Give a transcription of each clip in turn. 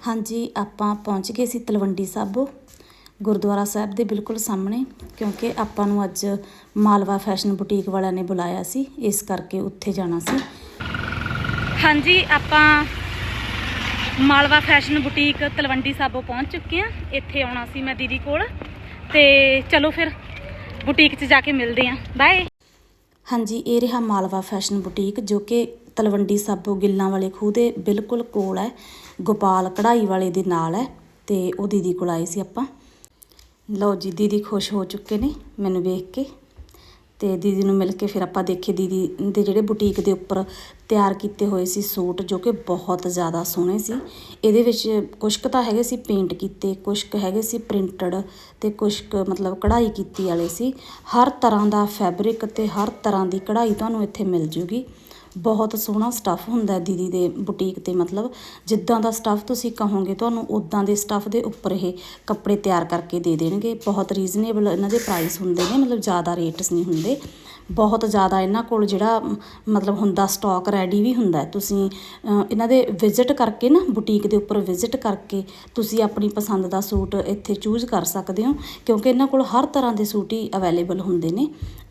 ਹਾਂਜੀ ਆਪਾਂ ਪਹੁੰਚ ਗਏ ਸੀ ਤਲਵੰਡੀ ਸਾਬੋ ਗੁਰਦੁਆਰਾ ਸਾਹਿਬ ਦੇ ਬਿਲਕੁਲ ਸਾਹਮਣੇ ਕਿਉਂਕਿ ਆਪਾਂ ਨੂੰ ਅੱਜ ਮਾਲਵਾ ਫੈਸ਼ਨ ਬੁਟੀਕ ਵਾਲਿਆਂ ਨੇ ਬੁਲਾਇਆ ਸੀ ਇਸ ਕਰਕੇ ਉੱਥੇ ਜਾਣਾ ਸੀ। ਹਾਂਜੀ ਆਪਾਂ ਮਾਲਵਾ ਫੈਸ਼ਨ ਬੁਟੀਕ ਤਲਵੰਡੀ ਸਾਬੋ ਪਹੁੰਚ ਚੁੱਕੇ ਆ ਇੱਥੇ ਆਉਣਾ ਸੀ ਮੈਂ ਦੀਦੀ ਕੋਲ ਤੇ ਚਲੋ ਫਿਰ ਬੁਟੀਕ 'ਚ ਜਾ ਕੇ ਮਿਲਦੇ ਆ ਬਾਏ ਹਾਂਜੀ ਇਹ ਰਿਹਾ ਮਾਲਵਾ ਫੈਸ਼ਨ ਬੁਟੀਕ ਜੋ ਕਿ ਤਲਵੰਡੀ ਸਾਬੋ ਗਿੱਲਾਂ ਵਾਲੇ ਖੂਹ ਦੇ ਬਿਲਕੁਲ ਕੋਲ ਹੈ। ਗੋਪਾਲ ਕਢਾਈ ਵਾਲੇ ਦੇ ਨਾਲ ਹੈ ਤੇ ਉਹ ਦੀਦੀ ਕੋਲ ਆਏ ਸੀ ਆਪਾਂ। ਲਓ ਜੀ, ਦੀਦੀ ਖੁਸ਼ ਹੋ ਚੁੱਕੇ ਨੇ ਮੈਨੂੰ ਵੇਖ ਕੇ ਤੇ ਦੀਦੀ ਨੂੰ ਮਿਲ ਕੇ ਫਿਰ ਆਪਾਂ ਦੇਖੇ। ਦੀਦੀ ਦੇ ਜਿਹੜੇ ਬੁਟੀਕ ਦੇ ਉੱਪਰ ਤਿਆਰ ਕੀਤੇ ਹੋਏ ਸੀ ਸੂਟ ਜੋ ਕਿ ਬਹੁਤ ਜ਼ਿਆਦਾ ਸੋਹਣੇ ਸੀ। ਇਹਦੇ ਵਿੱਚ ਕੁਛ ਕੁ ਤਾਂ ਹੈਗੇ ਸੀ ਪੇਂਟ ਕੀਤੇ ਕੁਛ ਕੁ ਹੈਗੇ ਸੀ ਪ੍ਰਿੰਟਡ ਤੇ ਕੁਛ ਕੁ ਮਤਲਬ ਕਢਾਈ ਕੀਤੀ ਵਾਲੇ ਸੀ। ਹਰ ਤਰ੍ਹਾਂ ਦਾ ਫੈਬਰਿਕ ਤੇ ਹਰ ਤਰ੍ਹਾਂ ਦੀ ਕਢਾਈ ਤੁਹਾਨੂੰ ਇੱਥੇ ਮਿਲ ਜੂਗੀ। ਬਹੁਤ ਸੋਹਣਾ ਸਟੱਫ ਹੁੰਦਾ ਦੀਦੀ ਦੇ ਬੁਟੀਕ ਤੇ, ਮਤਲਬ ਜਿੱਦਾਂ ਦਾ ਸਟੱਫ ਤੁਸੀਂ ਕਹੋਗੇ ਤੁਹਾਨੂੰ ਉਦਾਂ ਦੇ ਸਟੱਫ ਦੇ ਉੱਪਰ ਇਹ ਕੱਪੜੇ ਤਿਆਰ ਕਰਕੇ ਦੇ ਦੇਣਗੇ। ਬਹੁਤ ਰੀਜ਼ਨੇਬਲ ਇਹਨਾਂ ਦੇ ਪ੍ਰਾਈਸ ਹੁੰਦੇ ਨੇ, ਮਤਲਬ ਜ਼ਿਆਦਾ ਰੇਟਸ ਨਹੀਂ ਹੁੰਦੇ। ਬਹੁਤ ਜ਼ਿਆਦਾ ਇਹਨਾਂ ਕੋਲ ਜਿਹੜਾ, ਮਤਲਬ ਹੁੰਦਾ ਸਟਾਕ ਰੈਡੀ ਵੀ ਹੁੰਦਾ ਤੁਸੀਂ ਇਹਨਾਂ ਦੇ ਵਿਜ਼ਿਟ ਕਰਕੇ ਨਾ ਬੁਟੀਕ ਦੇ ਉੱਪਰ ਵਿਜ਼ਿਟ ਕਰਕੇ ਤੁਸੀਂ ਆਪਣੀ ਪਸੰਦ ਦਾ ਸੂਟ ਇੱਥੇ ਚੂਜ਼ ਕਰ ਸਕਦੇ ਹੋ। ਕਿਉਂਕਿ ਇਹਨਾਂ ਕੋਲ ਹਰ ਤਰ੍ਹਾਂ ਦੇ ਸੂਟ ਹੀ ਅਵੇਲੇਬਲ ਹੁੰਦੇ ਨੇ।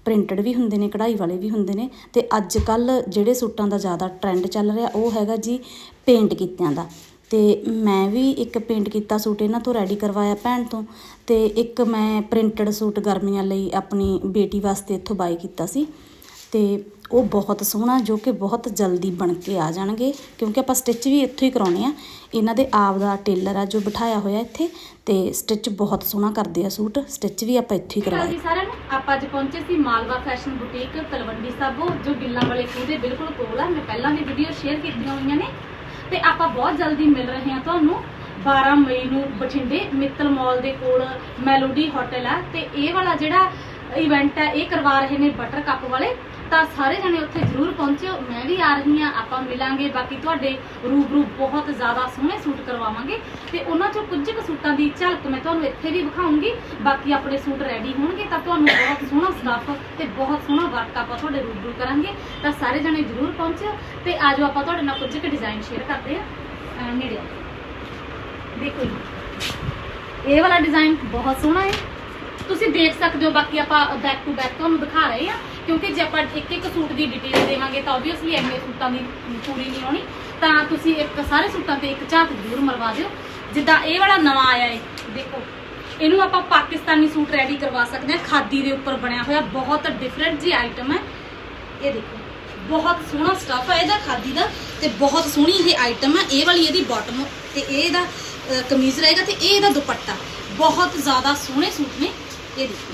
ਪ੍ਰਿੰਟਡ ਵੀ ਹੁੰਦੇ ਨੇ, ਕਢਾਈ ਵਾਲੇ ਵੀ ਹੁੰਦੇ ਨੇ ਤੇ ਅੱਜ ਕੱਲ ਜਿਹੜੇ ਸੂਟਾਂ ਦਾ ਜ਼ਿਆਦਾ ਟ੍ਰੈਂਡ ਚੱਲ ਰਿਹਾ, ਉਹ ਹੈਗਾ ਜੀ ਪੇਂਟ ਕੀਤਿਆਂ ਦਾ। ਤੇ ਮੈਂ ਵੀ ਇੱਕ ਪੇਂਟ ਕੀਤਾ ਸੂਟ ਇਹਨਾਂ ਤੋਂ ਰੈਡੀ ਕਰਵਾਇਆ ਭੈਣ ਤੋਂ ਤੇ ਇੱਕ ਮੈਂ ਪ੍ਰਿੰਟਡ ਸੂਟ ਗਰਮੀਆਂ ਲਈ ਆਪਣੀ ਬੇਟੀ ਵਾਸਤੇ ਇੱਥੋਂ ਬਾਈ ਕੀਤਾ ਸੀ। ਤੇ ਉਹ ਬਹੁਤ ਸੋਹਣਾ ਜੋ ਕਿ ਬਹੁਤ ਜਲਦੀ ਬਣ ਕੇ ਆ ਜਾਣਗੇ, ਕਿਉਂਕਿ ਆਪਾਂ ਸਟਿਚ ਵੀ ਇੱਥੋਂ ਹੀ ਕਰਾਉਣੇ ਆ। ਇਹਨਾਂ ਦੇ ਆਪ ਦਾ ਟੇਲਰ ਆ ਜੋ ਬਿਠਾਇਆ ਹੋਇਆ ਇੱਥੇ, ਤੇ ਸਟਿਚ ਬਹੁਤ ਸੋਹਣਾ ਕਰਦੇ ਆ ਸੂਟ। ਸਟਿਚ ਵੀ ਆਪਾਂ ਇੱਥੋਂ ਹੀ ਕਰਵਾਏ ਜੀ ਸਾਰਿਆਂ ਨੂੰ। ਆਪਾਂ ਅੱਜ ਪਹੁੰਚੇ ਸੀ ਮਾਲਵਾ ਫੈਸ਼ਨ ਬੁਟੀਕ ਤਲਵੰਡੀ ਸਾਬੋ, ਜੋ ਗਿੱਲਾਂ ਵਾਲੇ ਖੂਹ ਦੇ ਬਿਲਕੁਲ ਕੋਲ ਆ। ਮੈਂ ਪਹਿਲਾਂ ਵੀ ਵੀਡੀਓ ਸ਼ੇਅਰ ਕੀਤੀਆਂ ਹੋਈਆਂ ਨੇ। ਤੇ ਆਪਾਂ ਬਹੁਤ ਜਲਦੀ ਮਿਲ ਰਹੇ ਹਾਂ ਤੁਹਾਨੂੰ। 12 ਮਈ ਨੂੰ ਬਠਿੰਡੇ ਮਿੱਤਲ ਮਾਲ ਦੇ ਕੋਲ ਮੈਲੋਡੀ ਹੋਟਲ ਆ। ਤੇ ਇਹ ਵਾਲਾ ਜਿਹੜਾ ਇਵੈਂਟ ਹੈ ਇਹ ਕਰਵਾ ਰਹੇ ਨੇ ਬਟਰ ਕੱਪ ਵਾਲੇ। ਤਾਂ ਸਾਰੇ ਜਣੇ ਉੱਥੇ ਜ਼ਰੂਰ ਪਹੁੰਚਿਓ। ਮੈਂ ਵੀ ਆ ਰਹੀ ਹਾਂ, ਆਪਾਂ ਮਿਲਾਂਗੇ। ਬਾਕੀ ਤੁਹਾਡੇ ਰੂਬਰੂ ਬਹੁਤ ਜ਼ਿਆਦਾ ਸੋਹਣੇ ਸੂਟ ਕਰਵਾਵਾਂਗੇ। ਤੇ ਉਹਨਾਂ ਚੋਂ ਕੁਝ ਕੁ ਸੂਟਾਂ ਦੀ ਝਲਕ ਮੈਂ ਤੁਹਾਨੂੰ ਇੱਥੇ ਵੀ ਵਿਖਾਉਂਗੀ। ਬਾਕੀ ਆਪਣੇ ਸੂਟ ਰੈਡੀ ਹੋਣਗੇ ਤਾਂ ਤੁਹਾਨੂੰ ਬਹੁਤ ਸੋਹਣਾ ਸਟੱਫ ਤੇ ਬਹੁਤ ਸੋਹਣਾ ਵਰਕ ਆਪਾਂ ਤੁਹਾਡੇ ਰੂਬਰੂ ਕਰਾਂਗੇ। ਤਾਂ ਸਾਰੇ ਜਣੇ ਜ਼ਰੂਰ ਪਹੁੰਚਿਓ ਤੇ ਆਜੋ ਆਪਾਂ ਤੁਹਾਡੇ ਨਾਲ ਕੁਝ ਕੁ ਡਿਜ਼ਾਈਨ ਸ਼ੇਅਰ ਕਰਦੇ ਆ ਅਹ ਨੇੜੇ ਦੇਖੋ ਜੀ, ਇਹ ਵਾਲਾ ਡਿਜ਼ਾਈਨ ਬਹੁਤ ਸੋਹਣਾ ਹੈ। ਤੁਸੀਂ ਦੇਖ ਸਕਦੇ ਹੋ, ਬਾਕੀ ਆਪਾਂ ਬੈਕ ਟੂ ਬੈਕ ਤੁਹਾਨੂੰ ਦਿਖਾ ਰਹੇ ਆ ਕਿਉਂਕਿ ਜੇ ਆਪਾਂ ਇੱਕ ਇੱਕ ਸੂਟ ਦੀ ਡਿਟੇਲ ਦੇਵਾਂਗੇ ਤਾਂ ਆਬਵੀਅਸਲੀ ਇੰਨੇ ਸੂਟਾਂ ਦੀ ਪੂਰੀ ਨਹੀਂ ਹੋਣੀ। ਤਾਂ ਤੁਸੀਂ ਇੱਕ ਸਾਰੇ ਸੂਟਾਂ ਤੇ ਇੱਕ ਝਾਤ ਜ਼ਰੂਰ ਮਰਵਾ ਦਿਓ। ਜਿੱਦਾਂ ਇਹ ਵਾਲਾ ਨਵਾਂ ਆਇਆ ਹੈ ਦੇਖੋ, ਇਹਨੂੰ ਆਪਾਂ ਪਾਕਿਸਤਾਨੀ ਸੂਟ ਰੈਡੀ ਕਰਵਾ ਸਕਦੇ ਹਾਂ। ਖਾਦੀ ਦੇ ਉੱਪਰ ਬਣਿਆ ਹੋਇਆ ਬਹੁਤ ਡਿਫਰੈਂਟ ਜੀ ਆਈਟਮ ਹੈ। ਇਹ ਦੇਖੋ, ਬਹੁਤ ਸੋਹਣਾ ਸਟੱਫ ਹੈ ਇਹਦਾ ਖਾਦੀ ਦਾ ਤੇ ਬਹੁਤ ਸੋਹਣੀ ਇਹ ਆਈਟਮ ਹੈ। ਇਹ ਵਾਲੀ ਇਹਦੀ ਬਾਟਮ ਤੇ ਇਹ ਇਹਦਾ ਕਮੀਜ਼ ਰਹੇਗਾ ਤੇ ਇਹ ਇਹਦਾ ਦੁਪੱਟਾ। ਬਹੁਤ ਜ਼ਿਆਦਾ ਸੋਹਣੇ ਸੂਟ ਨੇ। ਇਹ ਦੇਖੋ।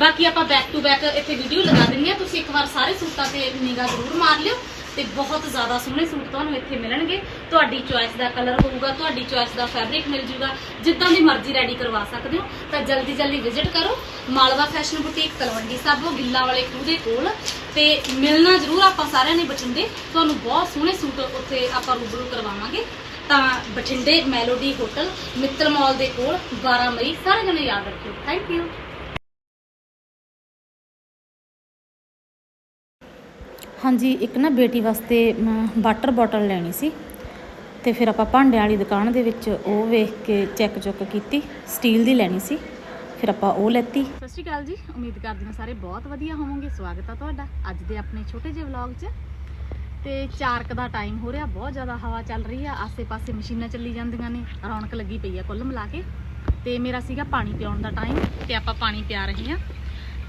ਬਾਕੀ ਆਪਾਂ ਬੈਕ ਟੂ ਬੈਕ ਇੱਥੇ ਵੀਡੀਓ ਲਗਾ ਦਿੰਨੀ ਆ ਤੁਸੀਂ ਇੱਕ ਵਾਰ ਸਾਰੇ ਸੂਟਾਂ ਤੇ ਨਿਗਾਹ ਜ਼ਰੂਰ ਮਾਰ ਲਿਓ ਤੇ ਬਹੁਤ ਜ਼ਿਆਦਾ ਸੋਹਣੇ ਸੂਟ ਤੁਹਾਨੂੰ ਇੱਥੇ ਮਿਲਣਗੇ। ਤੁਹਾਡੀ ਚੁਆਇਸ ਦਾ ਕਲਰ ਹੋਊਗਾ, ਤੁਹਾਡੀ ਚੁਆਇਸ ਦਾ ਫੈਬਰਿਕ ਮਿਲ ਜੂਗਾ। ਜਿੱਦਾਂ ਦੀ ਮਰਜ਼ੀ ਰੈਡੀ ਕਰਵਾ ਸਕਦੇ ਹੋ। ਤਾਂ ਜਲਦੀ ਜਲਦੀ ਵਿਜ਼ਿਟ ਕਰੋ। ਮਾਲਵਾ ਫੈਸ਼ਨ ਬੁਟੀਕ ਤਲਵੰਡੀ ਸਾਬੋ, ਗਿੱਲਾ ਵਾਲੇ ਖੂਹ ਦੇ ਕੋਲ। ਤੇ ਮਿਲਣਾ ਜ਼ਰੂਰ ਆਪਾਂ ਸਾਰਿਆਂ ਨੇ ਬਠਿੰਡੇ। ਤੁਹਾਨੂੰ ਬਹੁਤ ਸੋਹਣੇ ਸੂਟ ਉੱਥੇ ਆਪਾਂ ਰੂਬਰੂ ਕਰਵਾਵਾਂਗੇ। ਤਾਂ ਬਠਿੰਡੇ ਮੈਲੋਡੀ ਹੋਟਲ ਮਿੱਤਰ ਮਾਲ ਦੇ ਕੋਲ 12 ਮਈ। ਸਾਰੇ ਜਣੇ ਯਾਦ ਰੱਖਿਓ। ਥੈਂਕ ਯੂ ਹਾਂਜੀ, ਇੱਕ ਨਾ ਬੇਟੀ ਵਾਸਤੇ ਵਾਟਰ ਬੋਟਲ ਲੈਣੀ ਸੀ। ਤੇ ਫਿਰ ਆਪਾਂ ਭਾਂਡਿਆਂ ਵਾਲੀ ਦੁਕਾਨ ਦੇ ਵਿੱਚ ਉਹ ਵੇਖ ਕੇ ਚੈੱਕ ਚੁੱਕ ਕੀਤੀ, ਸਟੀਲ ਦੀ ਲੈਣੀ ਸੀ। ਫਿਰ ਆਪਾਂ ਉਹ ਲੈਤੀ। ਸਤਿ ਸ਼੍ਰੀ ਅਕਾਲ ਜੀ, ਉਮੀਦ ਕਰਦੀ ਹਾਂ ਸਾਰੇ ਬਹੁਤ ਵਧੀਆ ਹੋਵੋਗੇ, ਸਵਾਗਤ ਆ ਤੁਹਾਡਾ ਅੱਜ ਦੇ ਆਪਣੇ ਛੋਟੇ ਜਿਹੇ ਵਲੌਗ 'ਚ। ਤੇ ਚਾਰਕ ਦਾ ਟਾਈਮ ਹੋ ਰਿਹਾ, ਬਹੁਤ ਜ਼ਿਆਦਾ ਹਵਾ ਚੱਲ ਰਹੀ ਆ, ਆਸੇ-ਪਾਸੇ ਮਸ਼ੀਨਾਂ ਚੱਲੀ ਜਾਂਦੀਆਂ ਨੇ, ਰੌਣਕ ਲੱਗੀ ਪਈ ਆ ਕੁੱਲ ਮਿਲਾ ਕੇ। ਤੇ ਮੇਰਾ ਸੀਗਾ ਪਾਣੀ ਪਿਆਉਣ ਦਾ ਟਾਈਮ ਤੇ ਆਪਾਂ ਪਾਣੀ ਪਿਆ ਰਹੇ ਆ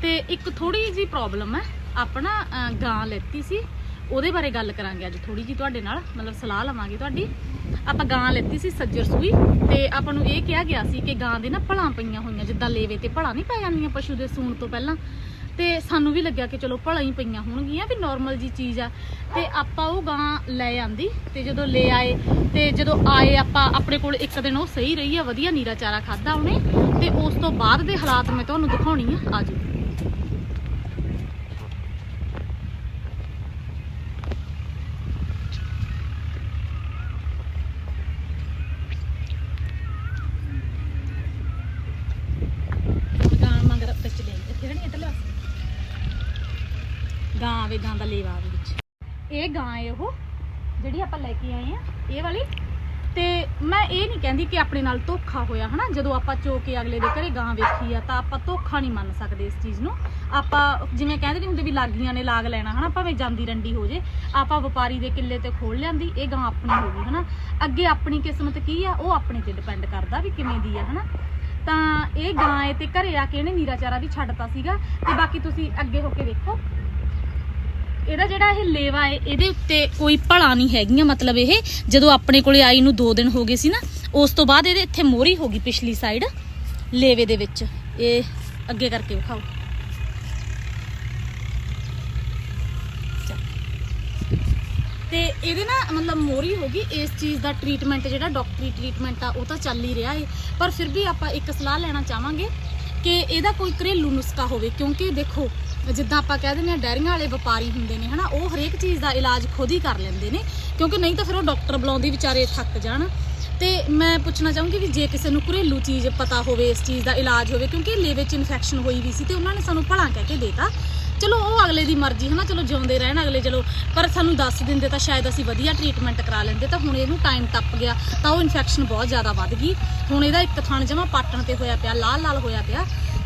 ਤੇ ਇੱਕ ਥੋੜੀ ਜੀ ਪ੍ਰੋਬਲਮ ਹੈ ਆਪਣਾ ਅਹ, ਗਾਂ ਲੈਤੀ ਸੀ। ਉਹਦੇ ਬਾਰੇ ਗੱਲ ਕਰਾਂਗੇ ਅੱਜ ਥੋੜੀ ਜੀ ਤੁਹਾਡੇ ਨਾਲ ਮਤਲਬ ਸਲਾਹ ਲਵਾਂਗੇ ਤੁਹਾਡੀ। ਆਪਾਂ ਗਾਂ ਲੈਤੀ ਸੀ ਸੱਜਰ ਸੂਈ ਤੇ ਆਪਾਂ ਨੂੰ ਇਹ ਕਿਹਾ ਗਿਆ ਸੀ ਕਿ ਗਾਂ ਦੇ ਨਾ ਭਲਾਂ ਪਈਆਂ ਹੋਈਆਂ ਜਿੱਦਾਂ ਲੇਵੇ ਤੇ ਭਲਾਂ ਨਹੀਂ ਪੈ ਜਾਂਦੀਆਂ ਪਸ਼ੂ ਦੇ ਸੂਣ ਤੋਂ ਪਹਿਲਾਂ। ਤੇ ਸਾਨੂੰ ਵੀ ਲੱਗਿਆ ਕਿ ਚਲੋ ਭਲਾਂ ਹੀ ਪਈਆਂ ਹੋਣਗੀਆਂ ਵੀ ਨਾਰਮਲ ਜੀ ਚੀਜ਼ ਆ। ਤੇ ਆਪਾਂ ਉਹ ਗਾਂ ਲੈ ਆਂਦੀ ਤੇ ਜਦੋਂ ਲੈ ਆਏ ਤੇ ਜਦੋਂ ਆਏ ਆਪਾਂ ਆਪਣੇ ਕੋਲ ਇੱਕ ਦਿਨ ਉਹ ਸਹੀ ਰਹੀ ਆ ਵਧੀਆ ਨੀਰਾ ਚਾਰਾ ਖਾਦਾ ਉਹਨੇ। ਤੇ ਉਸ ਤੋਂ ਬਾਅਦ ਦੇ ਹਾਲਾਤ ਮੈਂ ਤੁਹਾਨੂੰ ਦਿਖਾਉਣੀ ਆ। ਆਜੋ ਗਾਂ ਮਗਰ ਵਿੱਚ ਲੈ ਇੱਥੇ ਨਹੀਂ ਇੱਧਰ ਲਿਆ ਗਾਂ ਆਵੇ ਗਾਂ ਦਾ ਲੇਵਾ ਆਵੇ ਵਿੱਚ। ਇਹ ਗਾਂ ਹੈ ਉਹ, ਜਿਹੜੀ ਆਪਾਂ ਲੈ ਕੇ ਆਏ ਆ, ਇਹ ਵਾਲੀ। ਤੇ ਮੈਂ ਇਹ ਨਹੀਂ ਕਹਿੰਦੀ ਕਿ ਆਪਣੇ ਨਾਲ ਧੋਖਾ ਹੋਇਆ, ਹਨਾ? ਜਦੋਂ ਆਪਾਂ ਚੋ ਕੇ ਅਗਲੇ ਦੇ ਘਰੇ ਗਾਂ ਵੇਖੀ ਆ, ਤਾਂ ਆਪਾਂ ਧੋਖਾ ਨਹੀਂ ਮੰਨ ਸਕਦੇ ਇਸ ਚੀਜ਼ ਨੂੰ। ਆਪਾਂ ਜਿਵੇਂ ਕਹਿੰਦੇ ਨਹੀਂ ਹੁੰਦੇ ਵੀ ਲਾਗੀਆਂ ਨੇ ਲਾਗ ਲੈਣਾ, ਹਨਾ? ਭਾਵੇਂ ਜਾਂਦੀ ਰੰਡੀ ਹੋ ਜੇ, ਆਪਾਂ ਵਪਾਰੀ ਦੇ ਕਿੱਲੇ ਤੇ ਖੋਲ ਲਿਆਂਦੀ, ਇਹ ਗਾਂ ਆਪਣੀ ਹੋ ਗਈ, ਹਨਾ? ਅੱਗੇ ਆਪਣੀ ਕਿਸਮਤ ਕੀ ਆ? ਉਹ ਆਪਣੇ ਤੇ ਡਿਪੈਂਡ ਕਰਦਾ ਵੀ ਕਿਵੇਂ ਦੀ ਆ, ਹਨਾ? ਤਾਂ ਇਹ ਗਾਂ ਏ ਤੇ ਘਰੇ ਆ ਕੇ ਇਹਨੇ ਨੀਰਾ ਚਾਰਾ ਵੀ ਛੱਡਤਾ ਸੀਗਾ। ਤੇ ਬਾਕੀ ਤੁਸੀਂ ਅੱਗੇ ਹੋ ਕੇ ਵੇਖੋ। ਇਹਦਾ ਜਿਹੜਾ ਇਹ ਲੇਵਾ ਹੈ, ਇਹਦੇ ਉੱਤੇ ਕੋਈ ਭਲਾ ਨਹੀਂ ਹੈਗੀਆਂ, ਮਤਲਬ ਇਹ ਜਦੋਂ ਆਪਣੇ ਕੋਲੇ ਆਈ ਨੂੰ 2 ਦਿਨ ਹੋ ਗਏ ਸੀ ਨਾ, ਉਸ ਤੋਂ ਬਾਅਦ ਇਹਦੇ ਇੱਥੇ ਮੋਰੀ ਹੋ ਗਈ ਪਿਛਲੀ ਸਾਈਡ ਲੇਵੇ ਦੇ ਵਿੱਚ। ਇਹ ਅੱਗੇ ਕਰਕੇ ਵਿਖਾਓ। ਤੇ ਇਹਦੇ ਨਾ ਮਤਲਬ ਮੋਰੀ ਹੋ ਗਈ, ਇਸ ਚੀਜ਼ ਦਾ ਟ੍ਰੀਟਮੈਂਟ ਜਿਹੜਾ ਡਾਕਟਰੀ ਟ੍ਰੀਟਮੈਂਟ ਆ, ਉਹ ਤਾਂ ਚੱਲ ਹੀ ਰਿਹਾ ਏ। ਪਰ ਫਿਰ ਵੀ ਆਪਾਂ ਇੱਕ ਸਲਾਹ ਲੈਣਾ ਚਾਹਾਂਗੇ ਕਿ ਇਹਦਾ ਕੋਈ ਘਰੇਲੂ ਨੁਸਖਾ ਹੋਵੇ, ਕਿਉਂਕਿ ਦੇਖੋ ਜਿੱਦਾਂ ਆਪਾਂ ਕਹਿ ਦਿੰਦੇ ਆ ਡੈਰੀਆਂ ਵਾਲੇ ਵਪਾਰੀ ਹੁੰਦੇ ਨੇ, ਹਨਾ, ਉਹ ਹਰੇਕ ਚੀਜ਼ ਦਾ ਇਲਾਜ ਖੁਦ ਹੀ ਕਰ ਲੈਂਦੇ ਨੇ, ਕਿਉਂਕਿ ਨਹੀਂ ਤਾਂ ਫਿਰ ਉਹ ਡਾਕਟਰ ਬੁਲਾਉਂਦੇ ਵਿਚਾਰੇ ਥੱਕ ਜਾਣ। ਤੇ ਮੈਂ ਪੁੱਛਣਾ ਚਾਹੂੰਗੀ ਵੀ ਜੇ ਕਿਸੇ ਨੂੰ ਘਰੇਲੂ ਚੀਜ਼ ਪਤਾ ਹੋਵੇ, ਇਸ ਚੀਜ਼ ਦਾ ਇਲਾਜ ਹੋਵੇ, ਕਿਉਂਕਿ ਲੇਵੇ 'ਚ ਇਨਫੈਕਸ਼ਨ ਹੋਈ ਵੀ ਸੀ ਤੇ ਉਹਨਾਂ ਨੇ ਸਾਨੂੰ ਭਲਾ ਕਹਿ ਕੇ ਦੇਤਾ। ਚਲੋ, ਉਹ ਅਗਲੇ ਦੀ ਮਰਜ਼ੀ ਹੈ ਨਾ ਚਲੋ ਜਿਉਂਦੇ ਰਹਿਣ ਅਗਲੇ, ਚਲੋ, ਪਰ ਸਾਨੂੰ ਦੱਸ ਦਿੰਦੇ ਤਾਂ ਸ਼ਾਇਦ ਅਸੀਂ ਵਧੀਆ ਟ੍ਰੀਟਮੈਂਟ ਕਰਾ ਲੈਂਦੇ, ਤਾਂ ਹੁਣ ਇਹਨੂੰ ਟਾਈਮ ਟੱਪ ਗਿਆ, ਤਾਂ ਉਹ ਇਨਫੈਕਸ਼ਨ ਬਹੁਤ ਜ਼ਿਆਦਾ ਵੱਧ ਗਈ। ਹੁਣ ਇਹਦਾ ਇੱਕ ਥਣ ਜਮਾ ਪਾਟਣ ਤੇ ਹੋਇਆ ਪਿਆ ਲਾਲ ਲਾਲ ਹੋਇਆ ਪਿਆ।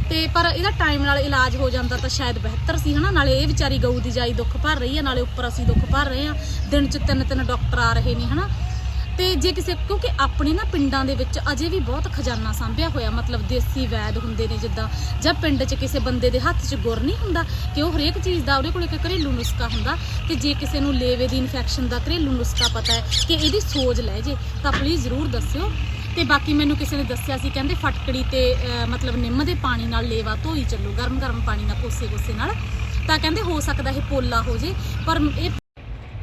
ਤੇ ਪਰ ਇਹਦਾ ਟਾਈਮ ਨਾਲ ਇਲਾਜ ਹੋ ਜਾਂਦਾ ਤਾਂ ਸ਼ਾਇਦ ਬਿਹਤਰ ਸੀ, ਹਨਾ? ਨਾਲੇ ਇਹ ਵਿਚਾਰੀ ਗਊ ਦੀ ਜਾਈ ਦੁੱਖ ਭਰ ਰਹੀ ਹੈ, ਨਾਲੇ ਉੱਪਰ ਅਸੀਂ ਦੁੱਖ ਭਰ ਰਹੇ ਹਾਂ। ਦਿਨ ਚ ਤਿੰਨ ਤਿੰਨ ਡਾਕਟਰ ਆ ਰਹੇ ਨੇ, ਹਨਾ? ਤੇ ਜੇ ਕਿਸੇ, ਕਿਉਂਕਿ ਆਪਣੇ ਨਾ ਪਿੰਡਾਂ ਦੇ ਵਿੱਚ ਅਜੇ ਵੀ ਬਹੁਤ ਖਜ਼ਾਨਾ ਸਾਂਭਿਆ ਹੋਇਆ, ਮਤਲਬ ਦੇਸੀ ਵੈਦ ਹੁੰਦੇ ਨੇ ਜਿੱਦਾਂ, ਜਾਂ ਪਿੰਡ 'ਚ ਕਿਸੇ ਬੰਦੇ ਦੇ ਹੱਥ 'ਚ ਗੁਰ ਨਹੀਂ ਹੁੰਦਾ ਕਿ ਉਹ ਹਰੇਕ ਚੀਜ਼ ਦਾ ਉਹਦੇ ਕੋਲ ਇੱਕ ਘਰੇਲੂ ਨੁਸਖਾ ਹੁੰਦਾ। ਤੇ ਜੇ ਕਿਸੇ ਨੂੰ ਲੇਵੇ ਦੀ ਇਨਫੈਕਸ਼ਨ ਦਾ ਘਰੇਲੂ ਨੁਸਖਾ ਪਤਾ ਹੈ ਕਿ ਇਹਦੀ ਸੋਜ ਲੈ ਜੇ, ਤਾਂ ਪਲੀਜ਼ ਜ਼ਰੂਰ ਦੱਸਿਓ। ਤੇ ਬਾਕੀ ਮੈਨੂੰ ਕਿਸੇ ਨੇ ਦੱਸਿਆ ਸੀ, ਕਹਿੰਦੇ ਫਟਕੜੀ ਤੇ ਮਤਲਬ ਨਿੰਮ ਦੇ ਪਾਣੀ ਨਾਲ ਲੇਵਾ ਧੋਈ ਚੱਲੋ ਗਰਮ ਗਰਮ ਪਾਣੀ ਨਾਲ ਕੋਸੇ ਕੋਸੇ ਨਾਲ। ਤਾਂ ਕਹਿੰਦੇ ਹੋ ਸਕਦਾ ਇਹ ਪੋਲਾ ਹੋ ਜੇ, ਪਰ ਇਹ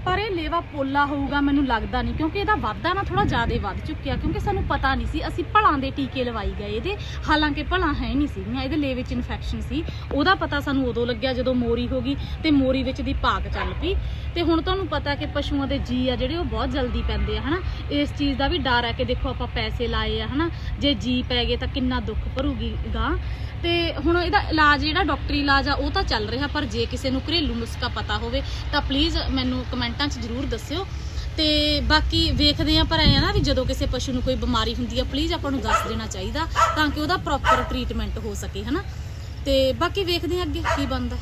ਪਰ ਇਹ ਲੇਵਾ ਪੋਲਾ ਹੋਊਗਾ ਮੈਨੂੰ ਲੱਗਦਾ ਨਹੀਂ, ਕਿਉਂਕਿ ਇਹਦਾ ਵਾਧਾ ਨਾ ਥੋੜਾ ਜ਼ਿਆਦਾ ਵੱਧ ਚੁੱਕਿਆ, ਕਿਉਂਕਿ ਸਾਨੂੰ ਪਤਾ ਨਹੀਂ ਸੀ, ਅਸੀਂ ਭਲਾਂ ਦੇ ਟੀਕੇ ਲਵਾਈ ਗਏ ਇਹਦੇ। ਹਾਲਾਂਕਿ ਭਲਾਂ ਹੈ ਨਹੀਂ ਸੀਗੀਆਂ, ਇਹਦੇ ਲੇਵੇ 'ਚ ਇਨਫੈਕਸ਼ਨ ਸੀ। ਉਹਦਾ ਪਤਾ ਸਾਨੂੰ ਉਦੋਂ ਲੱਗਿਆ ਜਦੋਂ ਮੋਰੀ ਹੋ ਗਈ ਤੇ ਮੋਰੀ ਵਿੱਚ ਦੀ ਭਾਗ ਚੱਲ ਪਈ। ਤੇ ਹੁਣ ਤੁਹਾਨੂੰ ਪਤਾ ਕਿ ਪਸ਼ੂਆਂ ਦੇ ਜੀ ਆ ਜਿਹੜੇ, ਉਹ ਬਹੁਤ ਜਲਦੀ ਪੈਂਦੇ ਆ, ਹਨਾ? ਇਸ ਚੀਜ਼ ਦਾ ਵੀ ਡਰ ਹੈ ਕਿ ਦੇਖੋ ਆਪਾਂ ਪੈਸੇ ਲਾਏ ਆ, ਹਨਾ? ਜੇ ਜੀ ਪੈ ਗਏ ਤਾਂ ਕਿੰਨਾ ਦੁੱਖ ਭਰੂਗੀ ਗਾਂ ਤੇ ਹੁਣ ਇਹਦਾ ਇਲਾਜ, ਜਿਹੜਾ ਡਾਕਟਰੀ ਇਲਾਜ ਆ, ਉਹ ਤਾਂ ਚੱਲ ਰਿਹਾ, ਪਰ ਜੇ ਕਿਸੇ ਨੂੰ ਘਰੇਲੂ ਨੁਸਖਾ ਪਤਾ ਹੋਵੇ, ਤਾਂ ਪਲੀਜ਼ ਮੈਨੂੰ ਕਮੈਂਟ 'ਚ ਜ਼ਰੂਰ ਦੱਸਿਓ। ਤੇ ਬਾਕੀ ਵੇਖਦੇ ਆ ਪਰ ਐ ਨਾ ਵੀ ਜਦੋਂ ਕਿਸੇ ਪਸ਼ੂ ਨੂੰ ਕੋਈ ਬਿਮਾਰੀ ਹੁੰਦੀ ਆ ਪਲੀਜ਼ ਆਪਾਂ ਨੂੰ ਦੱਸ ਦੇਣਾ ਚਾਹੀਦਾ ਤਾਂ ਕਿ ਉਹਦਾ ਪ੍ਰੋਪਰ ਟ੍ਰੀਟਮੈਂਟ ਹੋ ਸਕੇ, ਹਨਾ? ਤੇ ਬਾਕੀ ਵੇਖਦੇ ਆ ਅੱਗੇ ਕੀ ਬਣਦਾ।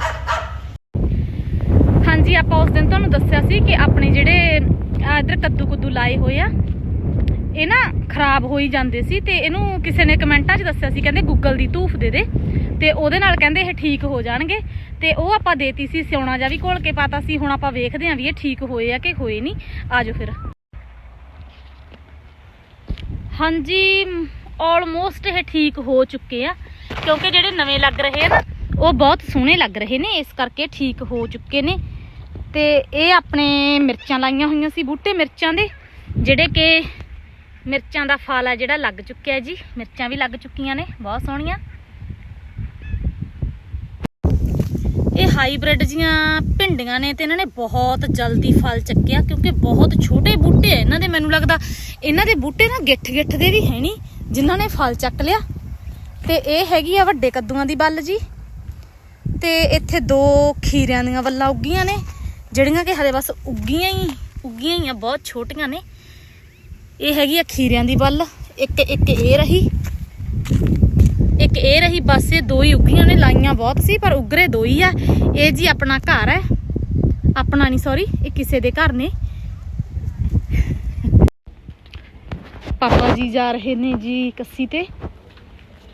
ਹਾਂਜੀ, ਆਪਾਂ ਉਸ ਦਿਨ ਤੁਹਾਨੂੰ ਦੱਸਿਆ ਸੀ ਕਿ ਆਪਣੇ ਜਿਹੜੇ ਆਹ ਕੱਦੂ ਕੁੱਦੂ ਲਾਏ ਹੋਏ ਆ, ਇਹ ਨਾ ਖਰਾਬ ਹੋਈ ਜਾਂਦੇ ਸੀ ਤੇ ਇਹਨੂੰ ਕਿਸੇ ਨੇ ਕਮੈਂਟਾਂ 'ਚ ਦੱਸਿਆ ਸੀ, ਕਹਿੰਦੇ ਗੂਗਲ ਦੀ ਧੂਫ ਦੇ ਦੇ ਤੇ ਉਹਦੇ ਨਾਲ ਕਹਿੰਦੇ ਇਹ ਠੀਕ ਹੋ ਜਾਣਗੇ। ਤੇ ਉਹ ਆਪਾਂ ਦੇਤੀ ਸੀ ਸਿਉਣਾ ਜਾਂ ਵੀ ਘੋਲ ਕੇ ਪਾਤਾ ਸੀ, ਹੁਣ ਆਪਾਂ ਵੇਖਦੇ ਆਂ ਵੀ ਇਹ ਠੀਕ ਹੋਏ ਆ ਕਿ ਹੋਏ ਨਹੀਂ। ਆਜੋ ਫਿਰ। ਹਾਂਜੀ ਆਲਮੋਸਟ ਇਹ ਠੀਕ ਹੋ ਚੁੱਕੇ ਆ, ਕਿਉਂਕਿ ਜਿਹੜੇ ਨਵੇਂ ਲੱਗ ਰਹੇ ਆ ਨਾ, ਉਹ ਬਹੁਤ ਸੋਹਣੇ ਲੱਗ ਰਹੇ ਨੇ, ਇਸ ਕਰਕੇ ਠੀਕ ਹੋ ਚੁੱਕੇ ਨੇ। ਤੇ ਇਹ ਆਪਣੇ ਮਿਰਚਾਂ ਲਾਈਆਂ ਹੋਈਆਂ ਸੀ, ਬੂਟੇ ਮਿਰਚਾਂ ਦੇ, ਜਿਹੜੇ ਕਿ ਮਿਰਚਾਂ ਦਾ ਫਲ ਆ ਜਿਹੜਾ ਲੱਗ ਚੁੱਕਿਆ ਜੀ। ਮਿਰਚਾਂ ਵੀ ਲੱਗ ਚੁੱਕੀਆਂ ਨੇ, ਬਹੁਤ ਸੋਹਣੀਆਂ। ਇਹ ਹਾਈਬ੍ਰਿਡ ਜੀਆਂ ਭਿੰਡੀਆਂ ਨੇ ਤੇ ਇਹਨਾਂ ਨੇ ਬਹੁਤ ਜਲਦੀ ਫਲ ਚੱਕਿਆ ਕਿਉਂਕਿ ਬਹੁਤ ਛੋਟੇ ਬੂਟੇ ਆ। ਇਹਨਾਂ ਦੇ ਮੈਨੂੰ ਲੱਗਦਾ ਇਹਨਾਂ ਦੇ ਬੂਟੇ ਨਾ ਗਿੱਠ ਗਿੱਠ ਦੇ ਵੀ ਹੈ ਨਹੀਂ, ਜਿਨ੍ਹਾਂ ਨੇ ਫਲ ਚੱਕ ਲਿਆ। ਤੇ ਇਹ ਹੈਗੀ ਆ ਵੱਡੇ ਕੱਦੂਆਂ ਦੀ ਬੱਲ ਜੀ। ਤੇ ਇੱਥੇ ਦੋ ਖੀਰਿਆਂ ਦੀਆਂ ਵੱਲਾਂ ਉੱਗੀਆਂ ਨੇ, ਜਿਹੜੀਆਂ ਕਿ ਹਲੇ ਬਸ ਉੱਗੀਆਂ ਹੀ ਉੱਗੀਆਂ ਹੀ ਆ, ਬਹੁਤ ਛੋਟੀਆਂ ਨੇ। ਇਹ ਹੈਗੀ ਆ ਖੀਰਿਆਂ ਦੀ ਬੱਲ, ਇੱਕ ਇੱਕ ਇਹ ਰਹੀ। ਇਹ ਰਹੀ ਬਸ, ਇਹ ਦੋ ਹੀ ਉੱਗੀਆਂ ਨੇ, ਲਾਈਆਂ ਬਹੁਤ ਸੀ, ਪਰ ਉਗਰੇ ਦੋ ਹੀ ਆ। ਇਹ ਜੀ ਆਪਣਾ ਘਰ ਹੈ। ਆਪਣਾ ਨਹੀਂ ਸੌਰੀ ਇਹ ਕਿਸੇ ਦੇ ਘਰ ਨੇ। ਪਾਪਾ ਜੀ ਜਾ ਰਹੇ ਨੇ ਜੀ ਕੱਸੀ ਤੇ,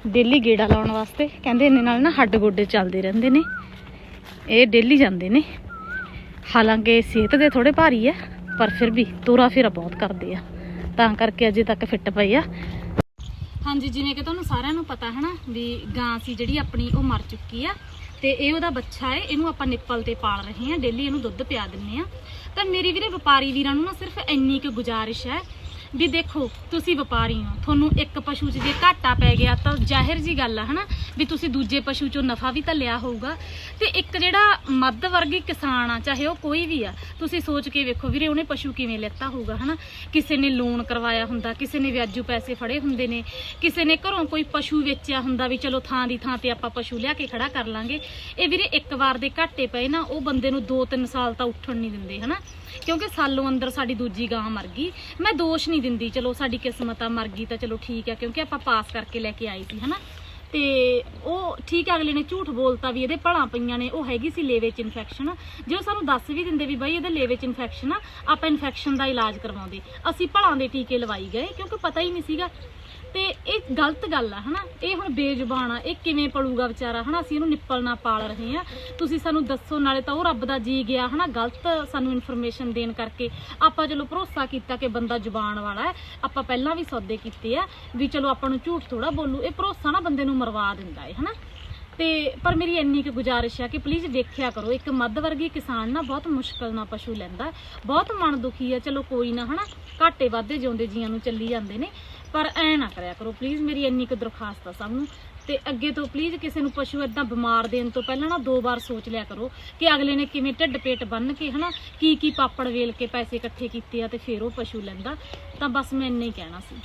ਡੇਲੀ ਗੇੜਾ ਲਾਉਣ ਵਾਸਤੇ। ਕਹਿੰਦੇ ਇਹਨੇ ਨਾਲ ਨਾ ਹੱਡ ਗੋਡੇ ਚੱਲਦੇ ਰਹਿੰਦੇ ਨੇ। ਇਹ ਡੇਲੀ ਜਾਂਦੇ ਨੇ। ਹਾਲਾਂਕਿ ਸਿਹਤ ਦੇ ਥੋੜੇ ਭਾਰੀ ਆ, ਪਰ ਫਿਰ ਵੀ ਤੋਰਾ ਫੇਰਾ ਬਹੁਤ ਕਰਦੇ ਆ। ਤਾਂ ਕਰਕੇ ਅਜੇ ਤੱਕ ਫਿੱਟ ਪਈ ਆ। ਹਾਂਜੀ, ਜਿਵੇਂ ਕਿ ਤੁਹਾਨੂੰ ਸਾਰਿਆਂ ਨੂੰ ਪਤਾ ਹੈ ਨਾ ਵੀ ਗਾਂ ਸੀ ਜਿਹੜੀ ਆਪਣੀ, ਉਹ ਮਰ ਚੁੱਕੀ ਆ। ਤੇ ਇਹ ਉਹਦਾ ਬੱਚਾ ਏ, ਇਹਨੂੰ ਆਪਾਂ ਨਿੱਪਲ ਤੇ ਪਾਲ ਰਹੇ ਹਾਂ। ਡੇਲੀ ਇਹਨੂੰ ਦੁੱਧ ਪਿਆ ਦਿੰਨੇ ਆ ਤਾਂ ਮੇਰੀ ਵੀਰੇ, ਵਪਾਰੀ ਵੀਰਾਂ ਨੂੰ ਨਾ ਸਿਰਫ ਇੰਨੀ ਕੁ ਗੁਜ਼ਾਰਿਸ਼ ਹੈ ਵੀ ਦੇਖੋ, ਤੁਸੀਂ ਵਪਾਰੀ ਹੋ, ਤੁਹਾਨੂੰ ਇੱਕ ਪਸ਼ੂ 'ਚ ਜੇ ਘਾਟਾ ਪੈ ਗਿਆ ਤਾਂ ਜ਼ਾਹਿਰ ਜੀ ਗੱਲ ਆ, ਹਨਾ? ਵੀ ਤੁਸੀਂ ਦੂਜੇ ਪਸ਼ੂ 'ਚੋਂ ਨਫਾ ਵੀ ਤਾਂ ਲਿਆ ਹੋਊਗਾ। ਤੇ ਇੱਕ ਜਿਹੜਾ ਮੱਧ ਵਰਗੀ ਕਿਸਾਨ ਆ, ਚਾਹੇ ਉਹ ਕੋਈ ਵੀ ਆ, ਤੁਸੀਂ ਸੋਚ ਕੇ ਵੇਖੋ ਵੀਰੇ, ਉਹਨੇ ਪਸ਼ੂ ਕਿਵੇਂ ਲੈਤਾ ਹੋਊਗਾ, ਹਨਾ? ਕਿਸੇ ਨੇ ਲੋਨ ਕਰਵਾਇਆ ਹੁੰਦਾ, ਕਿਸੇ ਨੇ ਵਿਆਜੂ ਪੈਸੇ ਫੜੇ ਹੁੰਦੇ ਨੇ, ਕਿਸੇ ਨੇ ਘਰੋਂ ਕੋਈ ਪਸ਼ੂ ਵੇਚਿਆ ਹੁੰਦਾ ਵੀ ਚਲੋ ਥਾਂ ਦੀ ਥਾਂ ਤੇ ਆਪਾਂ ਪਸ਼ੂ ਲਿਆ ਕੇ ਖੜਾ ਕਰ ਲਾਂਗੇ। ਇਹ ਵੀਰੇ, ਇੱਕ ਵਾਰ ਦੇ ਘਾਟੇ ਪਏ ਨਾ, ਉਹ ਬੰਦੇ ਨੂੰ 2-3 ਸਾਲ ਤਾਂ ਉੱਠਣ ਨਹੀਂ ਦਿੰਦੇ, ਹਨਾ? ਕਿਉਂਕਿ ਸਾਲੋਂ ਅੰਦਰ ਸਾਡੀ ਦੂਜੀ ਗਾਂ ਮਰ ਗਈ। ਮੈਂ ਦੋਸ਼ ਨਹੀਂ ਦਿੰਦੀ, ਚਲੋ ਸਾਡੀ ਕਿਸਮਤ ਆ, ਮਰ ਗਈ ਤਾਂ ਚਲੋ ਠੀਕ ਆ, ਕਿਉਂਕਿ ਆਪਾਂ ਪਾਸ ਕਰਕੇ ਲੈ ਕੇ ਆਏ ਸੀ, ਹਨਾ? ਤੇ ਉਹ ਠੀਕ ਆ, ਅਗਲੇ ਨੇ ਝੂਠ ਬੋਲਤਾ ਵੀ ਇਹਦੇ ਭਲਾਂ ਪਈਆਂ ਨੇ, ਉਹ ਹੈਗੀ ਸੀ ਲੇਵੇ ਚ ਇਨਫੈਕਸ਼ਨ ਜੇ ਉਹ ਸਾਨੂੰ ਦੱਸ ਵੀ ਦਿੰਦੇ ਵੀ ਬਈ ਇਹਦੇ ਲੇਵੇ ਚ ਇਨਫੈਕਸ਼ਨ ਆ, ਆਪਾਂ ਇਨਫੈਕਸ਼ਨ ਦਾ ਇਲਾਜ ਕਰਵਾਉਂਦੇ। ਅਸੀਂ ਭਲਾਂ ਦੇ ਟੀਕੇ ਲਵਾਈ ਗਏ, ਕਿਉਂਕਿ ਪਤਾ ਹੀ ਨਹੀਂ ਸੀਗਾ ਤੇ ਇਹ ਗਲਤ ਗੱਲ ਆ, ਹਨਾ? ਇਹ ਹੁਣ ਬੇਜ਼ੁਬਾਨ ਆ, ਇਹ ਕਿਵੇਂ ਪੜੂਗਾ ਵਿਚਾਰਾ, ਹਨਾ? ਅਸੀਂ ਇਹਨੂੰ ਨਿੱਪਲ ਨਾਲ ਪਾਲ ਰਹੇ ਆ। ਤੁਸੀਂ ਸਾਨੂੰ ਦੱਸੋ, ਨਾਲੇ ਤਾਂ ਉਹ ਰੱਬ ਦਾ ਜੀ ਗਿਆ, ਹਨਾ? ਗਲਤ ਸਾਨੂੰ ਇਨਫੋਰਮੇਸ਼ਨ ਦੇਣ ਕਰਕੇ। ਆਪਾਂ ਚਲੋ ਭਰੋਸਾ ਕੀਤਾ ਕਿ ਬੰਦਾ ਜ਼ੁਬਾਨ ਵਾਲਾ ਹੈ। ਆਪਾਂ ਪਹਿਲਾਂ ਵੀ ਸੌਦੇ ਕੀਤੇ ਆ ਵੀ ਚਲੋ ਆਪਾਂ ਨੂੰ ਝੂਠ ਥੋੜਾ ਬੋਲੂ। ਇਹ ਭਰੋਸਾ ਨਾ ਬੰਦੇ ਨੂੰ ਮਰਵਾ ਦਿੰਦਾ ਹੈ ਹਨਾ? ਤੇ ਪਰ ਮੇਰੀ ਇੰਨੀ ਕੁ ਗੁਜ਼ਾਰਿਸ਼ ਆ ਕਿ ਪਲੀਜ਼ ਵੇਖਿਆ ਕਰੋ, ਇੱਕ ਮੱਧ ਵਰਗੀ ਕਿਸਾਨ ਨਾ ਬਹੁਤ ਮੁਸ਼ਕਲ ਨਾਲ ਪਸ਼ੂ ਲੈਂਦਾ, ਬਹੁਤ ਮਨ ਦੁਖੀ ਆ। ਚਲੋ ਕੋਈ ਨਾ, ਹਨਾ? ਘਾਟੇ ਵਾਧੇ ਜਿਉਂਦੇ ਜੀਆਂ ਨੂੰ ਚੱਲੀ ਜਾਂਦੇ ਨੇ। ਪਰ ਐ ਨਾ ਕਰਿਆ ਕਰੋ ਪਲੀਜ਼ ਮੇਰੀ ਇੰਨੀ ਕੁ ਦਰਖਾਸਤ ਆ ਸਭ ਨੂੰ। ਤੇ ਅੱਗੇ ਤੋਂ ਪਲੀਜ਼ ਕਿਸੇ ਨੂੰ ਪਸ਼ੂ ਇਦਾਂ ਬਿਮਾਰ ਦੇਣ ਤੋਂ ਪਹਿਲਾਂ ਨਾ ਦੋ ਵਾਰ ਸੋਚ ਲਿਆ ਕਰੋ ਕਿ ਅਗਲੇ ਨੇ ਕਿਵੇਂ ਢਿੱਡ ਪੇਟ ਬੰਨ ਕੇ ਹਨਾ, ਕੀ ਕੀ ਪਾਪੜ ਵੇਲ ਕੇ ਪੈਸੇ ਇਕੱਠੇ ਕੀਤੇ ਆ ਤੇ ਫਿਰ ਉਹ ਪਸ਼ੂ ਲੈਂਦਾ। ਤਾਂ ਬਸ ਮੈਂ ਇੰਨਾ ਹੀ ਕਹਿਣਾ ਸੀ।